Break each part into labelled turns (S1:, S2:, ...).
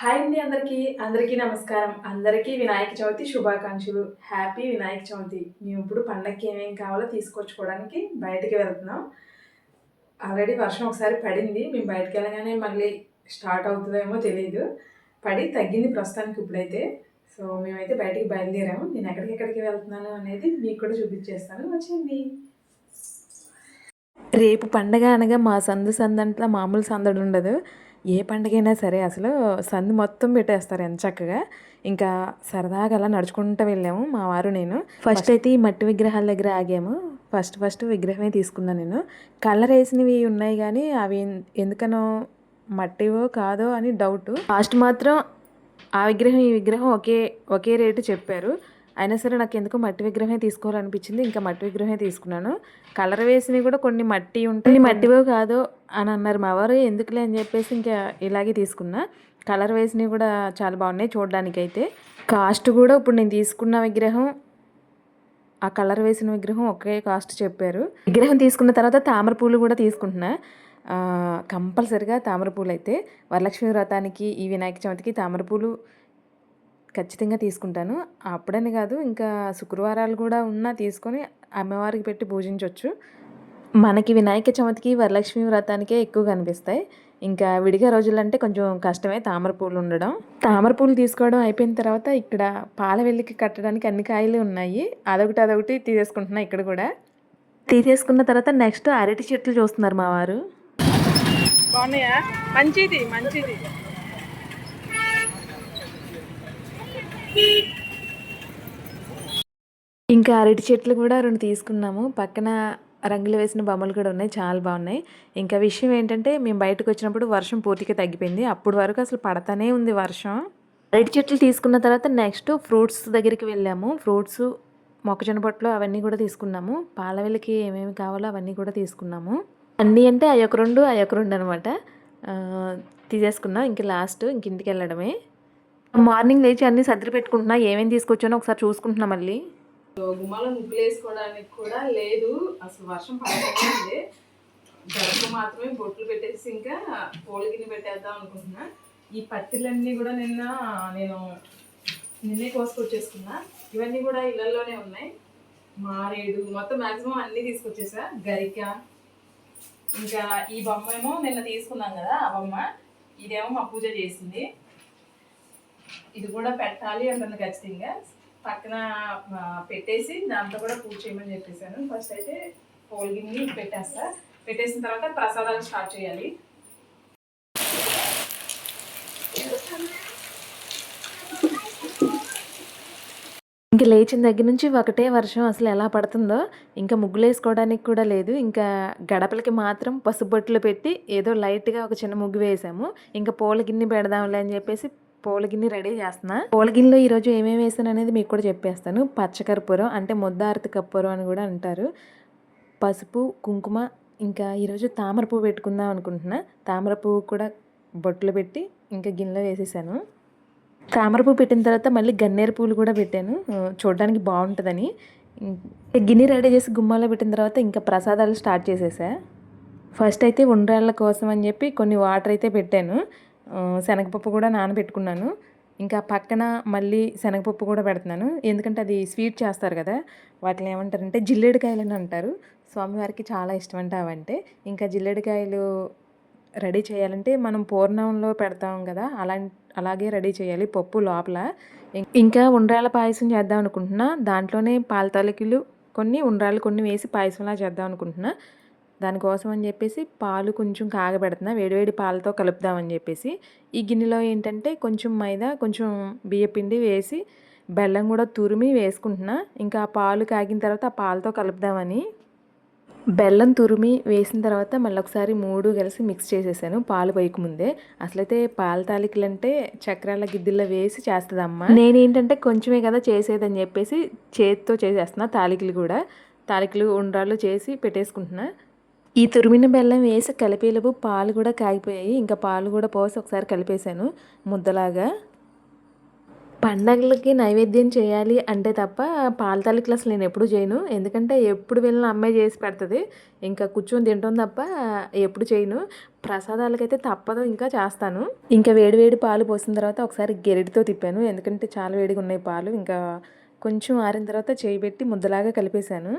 S1: Hi అండి అందరికీ. అందరికీ నమస్కారం. అందరికీ వినాయక చవితి శుభాకాంక్షలు. హ్యాపీ వినాయక చవితి. మేము ఇప్పుడు పండగకి ఏమేం కావాలో తీసుకొచ్చుకోవడానికి బయటికి వెళ్తున్నాం. ఆల్రెడీ వర్షం ఒకసారి పడింది. మేము బయటకు వెళ్ళగానే మళ్ళీ స్టార్ట్ అవుతుందేమో తెలియదు పడి తగ్గింది ప్రస్తుతానికి ఇప్పుడైతే. సో మేమైతే బయటికి బయలుదేరాము. నేను ఎక్కడికి ఎక్కడికి వెళ్తున్నాను అనేది మీకు కూడా చూపించేస్తాను. వచ్చింది
S2: రేపు పండగ అనగా మా సందు సందంట్లో మామూలు సందడు ఉండదు. ఏ పండగైనా సరే అసలు సందు మొత్తం పెట్టేస్తారు ఎంత చక్కగా. ఇంకా సరదాగా అలా నడుచుకుంటూ వెళ్ళాము మా వారు నేను. ఫస్ట్ అయితే ఈ మట్టి విగ్రహాల దగ్గర ఆగాము. ఫస్ట్ ఫస్ట్ విగ్రహమే తీసుకున్నాను నేను. కలర్ వేసినవి ఉన్నాయి కానీ అవి ఎందుకనో మట్టివో కాదో అని డౌట్ ఫాస్ట్ మాత్రం ఆ విగ్రహం ఈ విగ్రహం ఒకే ఒకే రేటు చెప్పారు. అయినా సరే నాకు ఎందుకో మట్టి విగ్రహమే తీసుకోవాలనిపించింది ఇంకా మట్టి విగ్రహమే తీసుకున్నాను. కలర్ వేసినవి కూడా కొన్ని మట్టి ఉంటాయి మట్టివో కాదో అని అన్నారు మా వారు ఎందుకులే అని చెప్పేసి ఇంకా ఇలాగే తీసుకున్నా. కలర్ వేసినవి కూడా చాలా బాగున్నాయి చూడడానికి అయితే కాస్ట్ కూడా ఇప్పుడు నేను తీసుకున్న విగ్రహం ఆ కలర్ వేసిన విగ్రహం ఒకే కాస్ట్ చెప్పారు. విగ్రహం తీసుకున్న తర్వాత తామర పూలు కూడా తీసుకుంటున్నా. కంపల్సరిగా తామర పూలు అయితే వరలక్ష్మి వ్రతానికి ఈ వినాయక చవితికి తామర పూలు ఖచ్చితంగా తీసుకుంటాను. అప్పుడని కాదు ఇంకా శుక్రవారాలు కూడా ఉన్నా తీసుకొని అమ్మవారికి పెట్టి పూజించవచ్చు మనకి వినాయక చవితికి వరలక్ష్మి వ్రతానికే ఎక్కువ కనిపిస్తాయి. ఇంకా విడిగా రోజులంటే కొంచెం కష్టమే తామర పూలు ఉండడం. తామర పూలు తీసుకోవడం అయిపోయిన తర్వాత ఇక్కడ పాల వెల్లికి కట్టడానికి అన్ని కాయలు ఉన్నాయి. అదొకటి అదొకటి తీసేసుకుంటున్నా ఇక్కడ కూడా. తీసేసుకున్న తర్వాత నెక్స్ట్ అరటి చెట్లు చూస్తున్నారు మా వారు.
S1: బాగున్నాయా? మంచిది మంచిది.
S2: ఇంకా అరటి చెట్లు కూడా రెండు తీసుకున్నాము. పక్కన రంగులు వేసిన బొమ్మలు కూడా ఉన్నాయి. చాలా బాగున్నాయి. ఇంకా విషయం ఏంటంటే మేము బయటకు వచ్చినప్పుడు వర్షం పూర్తిగా తగ్గిపోయింది. అప్పుడు వరకు అసలు పడతానే ఉంది వర్షం. అరటి చెట్లు తీసుకున్న తర్వాత నెక్స్ట్ ఫ్రూట్స్ దగ్గరికి వెళ్ళాము. ఫ్రూట్స్ మొక్కజొన్న పొట్లు అవన్నీ కూడా తీసుకున్నాము. పాలవెల్లికి ఏమేమి కావాలో అవన్నీ కూడా తీసుకున్నాము. అన్నీ అంటే అయ్యొక రెండు అయ్యొక రెండు అనమాట తీసేసుకున్నాం. ఇంక లాస్ట్ ఇంక ఇంటికి వెళ్ళడమే. మార్నింగ్ లేచి అన్నీ సర్ది పెట్టుకుంటున్నా ఏమేమి తీసుకొచ్చానో ఒకసారి చూసుకుంటున్నా మళ్ళీ.
S1: గుమ్మాలో ముగ్గులు వేసుకోవడానికి కూడా లేదు. అసలు వర్షం పడతానే ఉంది. గడప మాత్రమే బొట్లు పెట్టేసి ఇంకా పోలిగిని పెట్టేద్దాం అనుకుంటున్నా. ఈ పత్తిలన్నీ కూడా నిన్న నేను నిన్నే కోసుకొచ్చేసుకున్నా. ఇవన్నీ కూడా ఇళ్ళల్లోనే ఉన్నాయి. మారేడు మొత్తం మాక్సిమం అన్నీ తీసుకొచ్చేసా. గరిక ఇంకా ఈ బొమ్మ ఏమో నిన్న తీసుకున్నాం కదా ఆ బొమ్మ. ఇదేమో మా పూజ చేసింది. ఇది కూడా పెట్టాలి అంటుంది ఖచ్చితంగా. పక్కన పెట్టేసి దాంతో కూడా పూజ చేయమని చెప్పేసాను ఫస్ట్ అయితే పోల్గిన్ని పెట్టేస్తా. పెట్టేసిన తర్వాత ప్రసాదాలు స్టార్ట్ చేయాలి.
S2: ఇంక లేచిన దగ్గర నుంచి ఒకటే వర్షం అసలు ఎలా పడుతుందో ఇంకా ముగ్గులు వేసుకోవడానికి కూడా లేదు. ఇంకా గడపలకి మాత్రం పసుబొట్లు పెట్టి ఏదో లైట్గా ఒక చిన్న ముగ్గు వేసాము. ఇంకా పూల గిన్నె పెడదాంలే అని చెప్పేసి పూలగిన్ని రెడీ చేస్తున్నా. పూలగిన్నెలో ఈరోజు ఏమేమి వేసాను అనేది మీకు కూడా చెప్పేస్తాను. పచ్చకర్పూరం అంటే ముద్దారతి కర్పూరం అని కూడా అంటారు. పసుపు కుంకుమ ఇంకా ఈరోజు తామర పువ్వు పెట్టుకుందాం అనుకుంటున్నా. తామర పువ్వు కూడా బొట్లు పెట్టి ఇంకా గిన్నెలో వేసేసాను. తామర పువ్వు పెట్టిన తర్వాత మళ్ళీ గన్నేరు పూలు కూడా పెట్టాను. చూడడానికి బాగుంటుందని. గిన్నె రెడీ చేసి గుమ్మాలో పెట్టిన తర్వాత ఇంకా ప్రసాదాలు స్టార్ట్ చేసేసా. ఫస్ట్ అయితే ఉండ్రాళ్ళ కోసం అని చెప్పి కొన్ని వాటర్ అయితే పెట్టాను. శనగపప్పు కూడా నానబెట్టుకున్నాను. ఇంకా పక్కన మళ్ళీ శనగపప్పు కూడా పెడుతున్నాను. ఎందుకంటే అది స్వీట్ చేస్తారు కదా వాటిని ఏమంటారంటే జిల్లేడుకాయలు అని అంటారు. స్వామివారికి చాలా ఇష్టం అంటే అవంటే. ఇంకా జిల్లేడుకాయలు రెడీ చేయాలంటే మనం పూర్ణంలో పెడతాం కదా అలా అలాగే రెడీ చేయాలి పప్పు లోపల. ఇంకా ఉండ్రాల పాయసం చేద్దాం అనుకుంటున్నా. దాంట్లోనే పాల తాలికలు కొన్ని ఉండ్రాలు కొన్ని వేసి పాయసంలా చేద్దాం అనుకుంటున్నా. దానికోసం అని చెప్పేసి పాలు కొంచెం కాగబెడుతున్నా వేడివేడి పాలతో కలుపుదామని చెప్పేసి. ఈ గిన్నెలో ఏంటంటే కొంచెం మైదా కొంచెం బియ్యపిండి వేసి బెల్లం కూడా తురిమి వేసుకుంటున్నా. ఇంకా ఆ పాలు కాగిన తర్వాత ఆ పాలతో కలుపుదామని. బెల్లం తురిమి వేసిన తర్వాత మళ్ళీ ఒకసారి మూడు కలిసి మిక్స్ చేసేసాను పాలు పోయకముందే అసలైతే పాల తాలికలు అంటే చక్రాల గిద్దెల్లో వేసి చేస్తుందమ్మా. నేనేంటంటే కొంచెమే కదా చేసేదని చెప్పేసి చేతితో చేసేస్తున్నా తాలికలు కూడా. తాలికలు ఉండ్రాళ్ళు చేసి పెట్టేసుకుంటున్నా. ఈ తురిమిన బెల్లం వేసి కలిపేలోపు పాలు కూడా కాగిపోయాయి. ఇంకా పాలు కూడా పోసి ఒకసారి కలిపేశాను ముద్దలాగా. పండగలకి నైవేద్యం చేయాలి అంటే తప్ప పాల తాలికలు అసలు నేను ఎప్పుడు చేయను. ఎందుకంటే ఎప్పుడు వెళ్ళిన అమ్మాయి చేసి పెడుతుంది. ఇంకా కూర్చొని తింటాం తప్ప ఎప్పుడు చేయను. ప్రసాదాలకైతే తప్పదు ఇంకా చేస్తాను. ఇంకా వేడి వేడి పాలు పోసిన తర్వాత ఒకసారి గెరిటితో తిప్పాను. ఎందుకంటే చాలా వేడిగా ఉన్నాయి పాలు. ఇంకా కొంచెం ఆరిన తర్వాత చేయి పెట్టి ముద్దలాగా కలిపేశాను.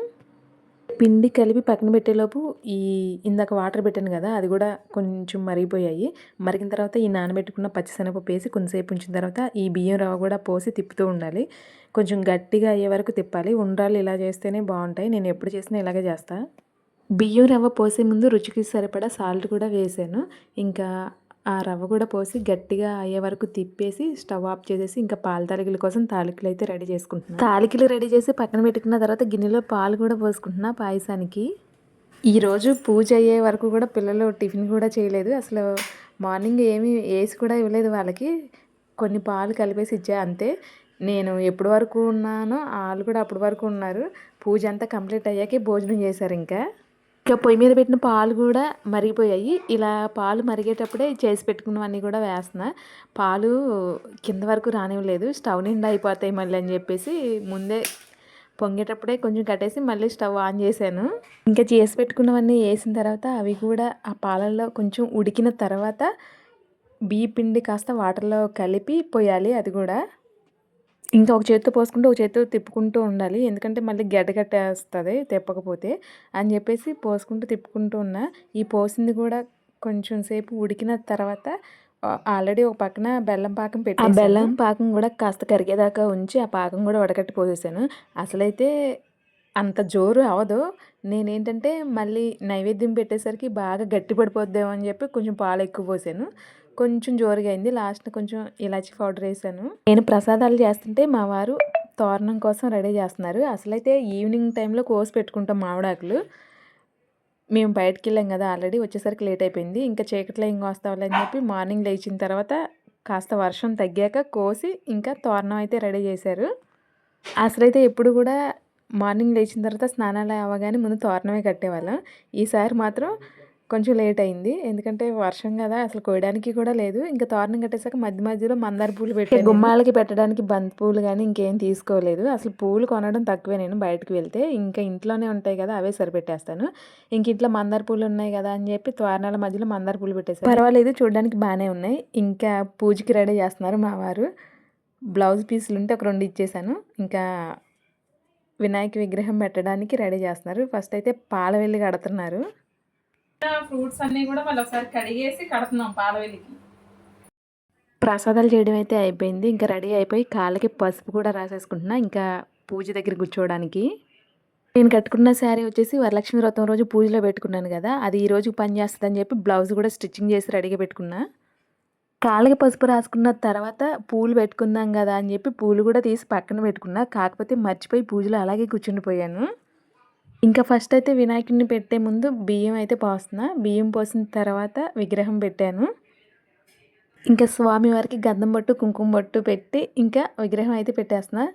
S2: పిండి కలిపి పక్కన పెట్టేలోపు ఈ ఇందాక వాటర్ పెట్టాను కదా అది కూడా కొంచెం మరిగిపోయాయి. మరిగిన తర్వాత ఈ నానబెట్టుకున్న పచ్చిశనగపప్పు వేసి కొంతసేపు ఉంచిన తర్వాత ఈ బియ్యం రవ్వ కూడా పోసి తిప్పుతూ ఉండాలి. కొంచెం గట్టిగా అయ్యే వరకు తిప్పాలి. ఉండ్రాలు ఇలా చేస్తేనే బాగుంటాయి. నేను ఎప్పుడు చేసినా ఇలాగే చేస్తాను బియ్యం రవ్వ పోసే ముందు రుచికి సరిపడా సాల్ట్ కూడా వేసాను. ఇంకా ఆ రవ్వ కూడా పోసి గట్టిగా అయ్యే వరకు తిప్పేసి స్టవ్ ఆఫ్ చేసేసి ఇంకా పాల తాలికల కోసం తాలికలు అయితే రెడీ చేసుకుంటున్నాను తాలికలు రెడీ చేసి పక్కన పెట్టుకున్న తర్వాత గిన్నెలో పాలు కూడా పోసుకుంటున్నా పాయసానికి. ఈరోజు పూజ అయ్యే వరకు కూడా పిల్లలు టిఫిన్ కూడా చేయలేదు. అసలు మార్నింగ్ ఏమీ వేసి కూడా ఇవ్వలేదు వాళ్ళకి. కొన్ని పాలు కలిపేసి ఇచ్చా అంతే. నేను ఎప్పటి వరకు ఉన్నానో వాళ్ళు కూడా అప్పటి వరకు ఉన్నారు. పూజ అంతా కంప్లీట్ అయ్యాకే భోజనం చేశారు ఇంకా. ఇంకా పొయ్యి మీద పెట్టిన పాలు కూడా మరిగిపోయాయి. ఇలా పాలు మరిగేటప్పుడే చేసి పెట్టుకున్నవన్నీ కూడా వేస్తున్నా. పాలు కింద వరకు రానివ్వలేదు. స్టవ్ నిండా అయిపోతాయి మళ్ళీ అని చెప్పేసి ముందే పొంగేటప్పుడే కొంచెం కట్టేసి మళ్ళీ స్టవ్ ఆన్ చేశాను. ఇంకా చేసి పెట్టుకున్నవన్నీ వేసిన తర్వాత అవి కూడా ఆ పాలల్లో కొంచెం ఉడికిన తర్వాత బియ్య పిండి కాస్త వాటర్లో కలిపి పోయాలి అది కూడా. ఇంకా ఒక చేత్తో పోసుకుంటూ ఒక చేత్తో తిప్పుకుంటూ ఉండాలి. ఎందుకంటే మళ్ళీ గడ్డ కట్టేస్తుంది తిప్పకపోతే అని చెప్పేసి పోసుకుంటూ తిప్పుకుంటూ ఉన్నా ఈ పోసింది కూడా కొంచెం సేపు ఉడికిన తర్వాత ఆల్రెడీ ఒక పక్కన బెల్లం పాకం పెట్టి ఆ బెల్లం పాకం కూడా కాస్త కరిగేదాకా ఉంచి ఆ పాకం కూడా వడకట్టి పోసేసాను. అసలైతే అంత జోరు అవదు నేనేంటంటే మళ్ళీ నైవేద్యం పెట్టేసరికి బాగా గట్టి పడిపోద్దేమో అని చెప్పి కొంచెం పాలు ఎక్కువ పోసాను. కొంచెం జోరుగా అయింది. లాస్ట్ కొంచెం ఇలాచి పౌడర్ వేసాను. నేను ప్రసాదాలు చేస్తుంటే మా వారు తోరణం కోసం రెడీ చేస్తున్నారు. అసలైతే ఈవినింగ్ టైంలో కోసి పెట్టుకుంటాం మామిడాకులు. మేము బయటకు వెళ్ళాం కదా ఆల్రెడీ వచ్చేసరికి లేట్ అయిపోయింది. ఇంకా చీకట్లో ఇంకా వస్తావులే అని చెప్పి మార్నింగ్ లేచిన తర్వాత కాస్త వర్షం తగ్గాక కోసి ఇంకా తోరణం అయితే రెడీ చేశారు. అసలైతే ఎప్పుడు కూడా మార్నింగ్ లేచిన తర్వాత స్నానాలు అవ్వగానే ముందు తోరణమే కట్టేవాళ్ళం. ఈసారి మాత్రం కొంచెం లేట్ అయింది. ఎందుకంటే వర్షం కదా అసలు కోయడానికి కూడా లేదు. ఇంకా తోరణం కట్టేసాక మధ్య మధ్యలో మందార పూలు పెట్టి గుమ్మాలకి పెట్టడానికి బంతి పూలు కానీ ఇంకేం తీసుకోలేదు. అసలు పూలు కొనడం తక్కువే నేను బయటకు వెళ్తే. ఇంకా ఇంట్లోనే ఉంటాయి కదా అవే సరిపెట్టేస్తాను. ఇంక ఇంట్లో మందార పూలు ఉన్నాయి కదా అని చెప్పి తోరణాల మధ్యలో మందార పూలు పెట్టేస్తాను పర్వాలేదు చూడడానికి బాగానే ఉన్నాయి. ఇంకా పూజకి రెడీ చేస్తున్నారు మా వారు. బ్లౌజ్ పీసులు ఉంటే ఒక రెండు ఇచ్చేసాను. ఇంకా వినాయక విగ్రహం పెట్టడానికి రెడీ చేస్తున్నారు. ఫస్ట్ అయితే పాల వెళ్ళి కడుతున్నారు.
S1: ఫ్రూట్స్ అన్ని కూడా వాళ్ళు ఒకసారి కడిగేసి కడుతున్నాం పాలవెల్లికి
S2: ప్రసాదాలు చేయడం అయితే అయిపోయింది. ఇంకా రెడీ అయిపోయి కాళ్ళకి పసుపు కూడా రాసేసుకుంటున్నా. ఇంకా పూజ దగ్గర కూర్చోవడానికి. నేను కట్టుకున్న శారీ వచ్చేసి వరలక్ష్మి వ్రతం రోజు పూజలో పెట్టుకున్నాను కదా. అది ఈ రోజు పని చేస్తుందని చెప్పి బ్లౌజ్ కూడా స్టిచ్చింగ్ చేసి రెడీగా పెట్టుకున్నా. కాళ్ళకి పసుపు రాసుకున్న తర్వాత పూలు పెట్టుకుందాం కదా అని చెప్పి పూలు కూడా తీసి పక్కన పెట్టుకున్నా. కాకపోతే మర్చిపోయి పూజలో అలాగే కూర్చుండిపోయాను. ఇంకా ఫస్ట్ అయితే వినాయకుడిని పెట్టే ముందు బియ్యం అయితే పోస్తున్నా. బియ్యం పోసిన తర్వాత విగ్రహం పెట్టాను. ఇంకా స్వామి వారికి గంధం బొట్టు కుంకుమ బొట్టు పెట్టి ఇంకా విగ్రహం అయితే పెట్టేస్తున్నా.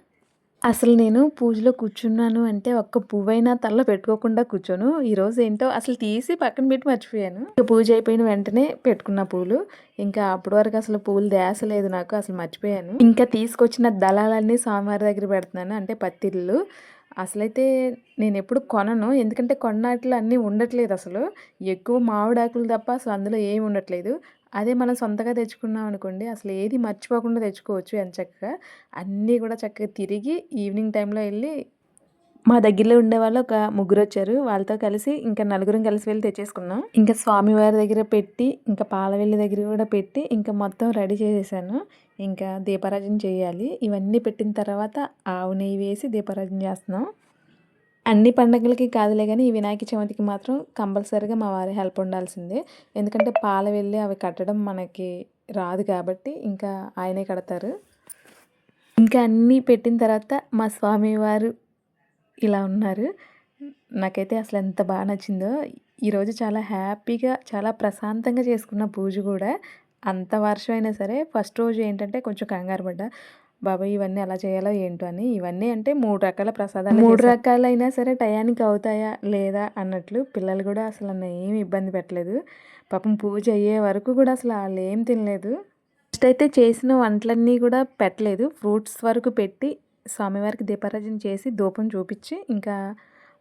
S2: అసలు నేను పూజలో కూర్చున్నాను అంటే ఒక్క పువ్వైనా తలలో పెట్టుకోకుండా కూర్చోను. ఈరోజు ఏంటో అసలు తీసి పక్కన పెట్టి మర్చిపోయాను. ఇంకా పూజ అయిపోయిన వెంటనే పెట్టుకున్న పూలు. ఇంకా అప్పటి వరకు అసలు పూలు దేసలేదు నాకు అసలు మర్చిపోయాను. ఇంకా తీసుకొచ్చిన దళాలన్నీ స్వామివారి దగ్గర పెడుతున్నాను అంటే పత్తిళ్ళు. అసలైతే నేను ఎప్పుడు కొనను. ఎందుకంటే కొన్నాటిలో అన్నీ ఉండట్లేదు అసలు. ఎక్కువ మామిడాకులు తప్ప అసలు అందులో ఏమి ఉండట్లేదు. అదే మనం సొంతగా తెచ్చుకున్నాం అనుకోండి అసలు ఏది మర్చిపోకుండా తెచ్చుకోవచ్చు ఎంత చక్కగా. అన్నీ కూడా చక్కగా తిరిగి ఈవినింగ్ టైంలో వెళ్ళి మా దగ్గరలో ఉండే వాళ్ళు ఒక ముగ్గురు వచ్చారు వాళ్ళతో కలిసి ఇంకా నలుగురం కలిసి వెళ్ళి తెచ్చేసుకున్నాం. ఇంకా స్వామివారి దగ్గర పెట్టి ఇంకా పాలవెల్లి దగ్గర కూడా పెట్టి ఇంకా మొత్తం రెడీ చేసేసాను. ఇంకా దీపారాజన చేయాలి. ఇవన్నీ పెట్టిన తర్వాత ఆవు నెయ్యి వేసి దీపారాజన చేస్తున్నాం. అన్ని పండగలకి కాదులే కానీ ఈ వినాయక చవితికి మాత్రం కంపల్సరీగా మా వారి హెల్ప్ ఉండాల్సిందే. ఎందుకంటే పాల వెళ్ళి అవి కట్టడం మనకి రాదు కాబట్టి ఇంకా ఆయనే కడతారు. ఇంకా అన్నీ పెట్టిన తర్వాత మా స్వామివారు ఇలా ఉన్నారు. నాకైతే అసలు ఎంత బాగా నచ్చిందో. ఈరోజు చాలా హ్యాపీగా చాలా ప్రశాంతంగా చేసుకున్న పూజ కూడా. అంత వర్షం అయినా సరే ఫస్ట్ రోజు ఏంటంటే కొంచెం కంగారు పడ్డా. బాబాయ్ ఇవన్నీ ఎలా చేయాలో ఏంటో అని. ఇవన్నీ అంటే మూడు రకాల ప్రసాదాలు మూడు రకాలైనా సరే టయానికి అవుతాయా లేదా అన్నట్లు పిల్లలు కూడా అసలు నన్ను ఏమి ఇబ్బంది పెట్టలేదు. పాపం పూజ అయ్యే వరకు కూడా అసలు వాళ్ళు ఏం తినలేదు. ఫస్ట్ అయితే చేసిన వంటలన్నీ కూడా పెట్టలేదు. ఫ్రూట్స్ వరకు పెట్టి స్వామివారికి దీపారాజన చేసి ధూపం చూపించి ఇంకా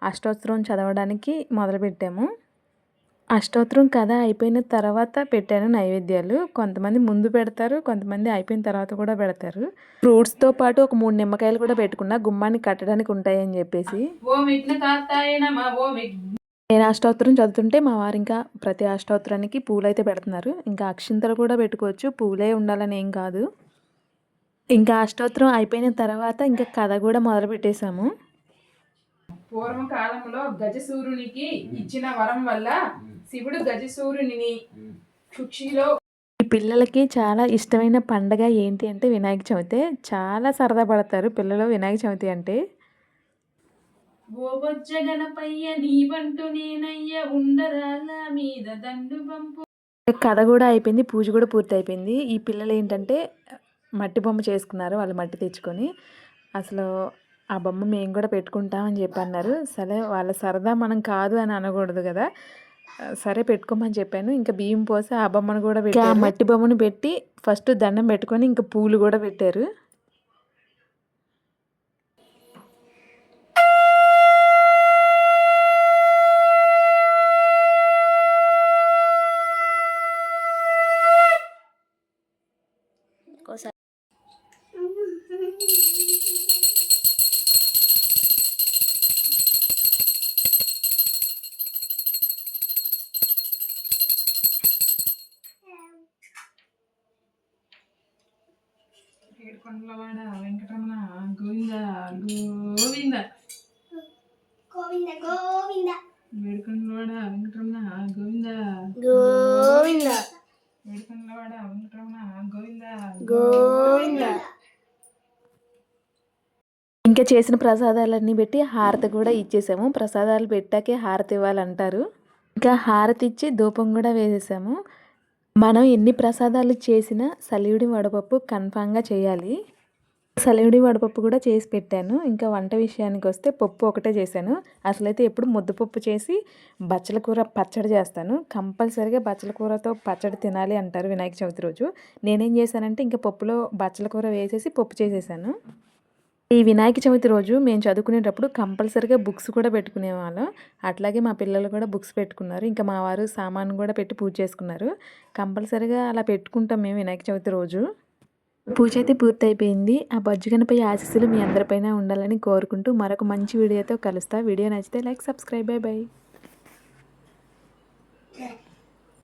S2: అష్టోత్తరం చదవడానికి మొదలుపెట్టాము. అష్టోత్తరం కథ అయిపోయిన తర్వాత పెట్టాను నైవేద్యాలు. కొంతమంది ముందు పెడతారు కొంతమంది అయిపోయిన తర్వాత కూడా పెడతారు. ఫ్రూట్స్తో పాటు ఒక మూడు నిమ్మకాయలు కూడా పెట్టుకున్నా గుమ్మాన్ని కట్టడానికి ఉంటాయని చెప్పేసి. నేను అష్టోత్తరం చదువుతుంటే మా వారు ఇంకా ప్రతి అష్టోత్తరానికి పూలు అయితే పెడుతున్నారు. ఇంకా అక్షింతలు కూడా పెట్టుకోవచ్చు. పూలే ఉండాలని ఏం కాదు. ఇంకా అష్టోత్తరం అయిపోయిన తర్వాత ఇంకా కథ కూడా మొదలు పెట్టేశాము.
S1: పూర్వం కాలంలో గజసూరునికి ఇచ్చిన వరం వల్ల శివుడు గజసూరుని కుక్షిలో
S2: ఈ పిల్లలకి చాలా ఇష్టమైన పండగ ఏంటి అంటే వినాయక చవితి చాలా సరదా పడతారు పిల్లలు వినాయక చవితి అంటే.
S1: ఓ బొజ్జ గణపయ్య నీవంటూ నేనయ్య ఉండరాల మీద దండు పంపు
S2: కథ కూడా అయిపోయింది పూజ కూడా పూర్తి అయిపోయింది ఈ పిల్లలు ఏంటంటే మట్టి బొమ్మ చేసుకున్నారు వాళ్ళు మట్టి తెచ్చుకొని. అసలు ఆ బొమ్మ మేము కూడా పెట్టుకుంటామని చెప్పి అన్నారు సరే వాళ్ళ సరదా మనం కాదు అని అనకూడదు కదా. సరే పెట్టుకోమని చెప్పాను. ఇంకా బియ్యం పోసి ఆ బొమ్మను కూడా పెట్టి ఆ మట్టి బొమ్మను పెట్టి ఫస్ట్ దండం పెట్టుకొని ఇంకా పూలు కూడా పెట్టారు.
S1: ఏడుకొండలవాడ వెంకటరమణ గోవింద గోవింద.
S3: గోవింద గోవింద.
S1: ఏడుకొండలవాడ వెంకటరమణ గోవింద.
S3: గోవింద.
S1: ఏడుకొండలవాడ వెంకటరమణ గోవింద.
S3: గోవింద.
S2: ఇంకా చేసిన ప్రసాదాలన్నీ పెట్టి హారతి కూడా ఇచ్చేసాము. ప్రసాదాలు పెట్టాకే హారతి ఇవ్వాలంటారు. ఇంకా హారతి ఇచ్చి ధూపం కూడా వేసేసాము. మనం ఎన్ని ప్రసాదాలు చేసినా సలివిడి వడపప్పు కన్ఫామ్గా చేయాలి. సలివిడి వడపప్పు కూడా చేసి పెట్టాను. ఇంకా వంట విషయానికి వస్తే పప్పు ఒకటే చేశాను. అసలైతే ఎప్పుడు ముద్దపప్పు చేసి బచ్చల కూర పచ్చడి చేస్తాను. కంపల్సరిగా బచ్చల కూరతో పచ్చడి తినాలి అంటారు వినాయక చవితి రోజు. నేనేం చేశానంటే ఇంకా పప్పులో బచ్చల కూర వేసేసి పప్పు చేసేసాను. ఈ వినాయక చవితి రోజు మేము చదువుకునేటప్పుడు కంపల్సరీగా బుక్స్ కూడా పెట్టుకునేవాళ్ళం. అట్లాగే మా పిల్లలు కూడా బుక్స్ పెట్టుకున్నారు. ఇంకా మా వారు సామాను కూడా పెట్టి పూజ చేసుకున్నారు. కంపల్సరీగా అలా పెట్టుకుంటాం మేము వినాయక చవితి రోజు. పూజ అయితే పూర్తయిపోయింది. ఆ బజ్జుగనపై ఆశీస్సులు మీ అందరిపైన ఉండాలని కోరుకుంటూ మరొక మంచి వీడియోతో కలుస్తా. వీడియో నచ్చితే లైక్ సబ్స్క్రైబ్ బై బై.